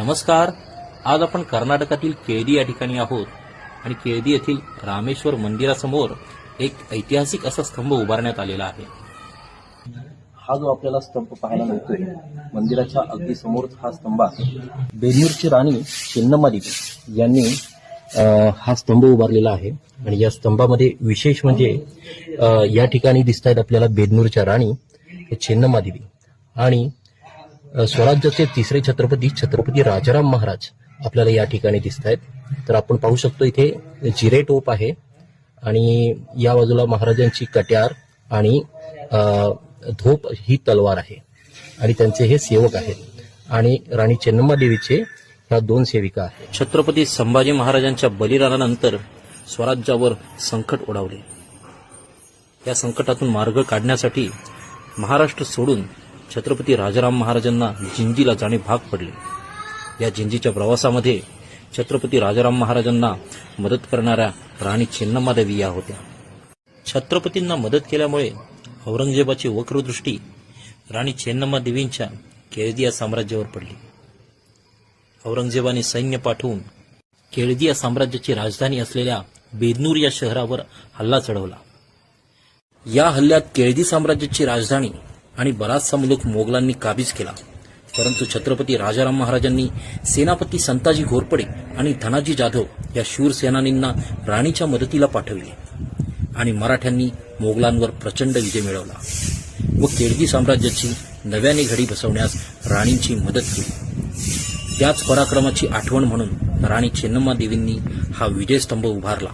नमस्कार. आज आपण कर्नाटकातील केळदी या ठिकाणी आहोत. आणि केळदी येथील रामेश्वर मंदिरासमोर एक ऐतिहासिक असा स्तंभ उभारण्यात आलेला आहे. हा जो आपल्याला स्तंभ पाहायला मिळतोय मंदिराच्या अगदी समोर हा स्तंभ आहे. बेदूरची राणी चिन्नमादेवी यांनी हा स्तंभ उभारलेला आहे. आणि या स्तंभामध्ये विशेष म्हणजे या ठिकाणी दिसत आहेत आपल्याला बेदनूरच्या राणी हे चिन्नमादेवी आणि स्वराज्याचे तिसरे छत्रपती छत्रपती राजाराम महाराज आपल्याला या ठिकाणी दिसत आहेत तर आपण पाहू शकतो इथे जिरे टोप आहे आणि या बाजूला महाराजांची कट्यार आणि धोप ही तलवार आहे आणि त्यांचे हे सेवक आहेत. आणि राणी चेन्नम्मादेवीचे ह्या दोन सेविका आहेत. छत्रपती संभाजी महाराजांच्या बलिदानानंतर स्वराज्यावर संकट ओढावले. या संकटातून मार्ग काढण्यासाठी महाराष्ट्र सोडून छत्रपती राजाराम महाराजांना जिंजीला जाणे भाग पडले. या जिंजीच्या प्रवासामध्ये छत्रपती राजाराम महाराजांना मदत करणाऱ्या राणी चेन्नम्मादेवी या होत्या. छत्रपतींना मदत केल्यामुळे औरंगजेबाची वक्रदृष्टी राणी चेन्नम्मादेवींच्या केळदिया साम्राज्यावर पडली. औरंगजेबाने सैन्य पाठवून केळदिया साम्राज्याची राजधानी असलेल्या बेदनूर या शहरावर हल्ला चढवला. या हल्ल्यात केळदी साम्राज्याची राजधानी आणि बराचसा मुलूक मोगलांनी काबीज केला. परंतु छत्रपती राजाराम महाराजांनी सेनापती संताजी घोरपडे आणि धनाजी जाधव या शूर सेनानींना राणीच्या मदतीला पाठविले. आणि मराठ्यांनी मोगलांवर प्रचंड विजय मिळवला. व केळगी साम्राज्याची नव्याने घडी बसवण्यास राणींची मदत केली. त्याच पराक्रमाची आठवण म्हणून राणी चेन्नम्मा देवींनी हा विजयस्तंभ उभारला.